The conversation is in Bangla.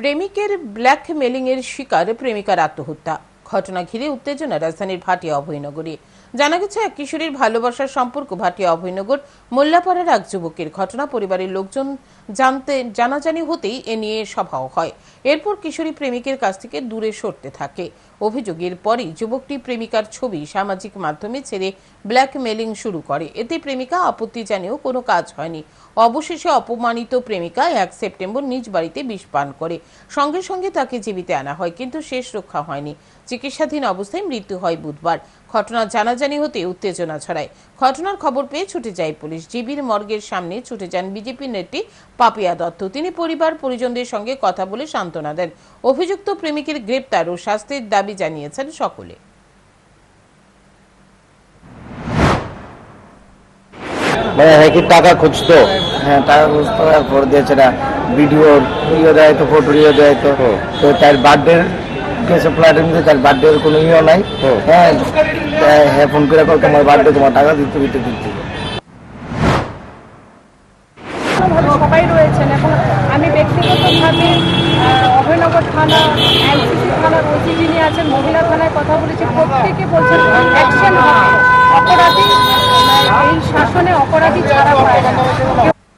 প্রেমিকের ব্ল্যাকমেলিং এর শিকার প্রেমিকার আত্মহত্যা। ঘটনা ঘিরে উত্তেজনা রাজধানীর ভাটিয়া অভয়নগরে। জানা গেছে, এক কিশোরীর ভালোবাসার সম্পর্ক ভাটিয়া অভয়নগর, মোল্লাপাড়ার এক যুবকের ঘটনা। পরিবারের লোকজন জানতে, জানাজানি হতেই এ নিয়ে সভাও হয়। এরপর কিশোরী প্রেমিকের কাছ থেকে দূরে সরতে থাকে। অভিযোগের পরই যুবকটি প্রেমিকার ছবি সামাজিক মাধ্যমে ছেড়ে ব্ল্যাকমেলিং শুরু করে। এতে প্রেমিকা আপত্তি জানিয়েও কোনো কাজ হয়নি। অবশেষে অপমানিত প্রেমিকা এক সেপ্টেম্বর নিজ বাড়িতে বিষ পান করে। সঙ্গে সঙ্গে তাকে জীবিতে আনা হয়, কিন্তু শেষ রক্ষা হয়নি। চিকিৎসাধীন অবস্থায় মৃত্যু হয় বুধবার। ঘটনা জানাজানি হতে উত্তেজনা ছড়ায়। ঘটনার খবর পেয়ে ছুটে যায় পুলিশ। জিবির মর্গের সামনে ছুটে যান বিজেপি নেত্রী পাপিয়া দত্ত। তিনি পরিবার পরিজনদের সঙ্গে কথা বলে সান্ত্বনা দেন। অভিযুক্ত প্রেমিকের গ্রেপ্তার ও শাস্তির দাবি জানিয়েছেন সকলে। মানে হ্যাঁ কি টাকা খুঁজতো হ্যাঁ টাকা বুঝতে পর দিয়েছে না। ভিডিও ইয়ে দেয় তো ফটো ইয়ে দেয় তো। তো তার বার্থডে তার বার্থডে কোনো ইয়ে নাই। হ্যাঁ হ্যাঁ ফোন করে কল তোমার বার্থডে তোমার টাকা দিতে দিতে দিতে। সবাই রয়েছেন। এবং আমি ব্যক্তিগতভাবে অভয়নগর থানা এনসিসি থানার ওসি যিনি আছেন মহিলা থানায় কথা বলেছি। প্রত্যেকে বলছেন অ্যাকশন হবে। অপরাধী এই শাসনে অপরাধী ছাড়া না।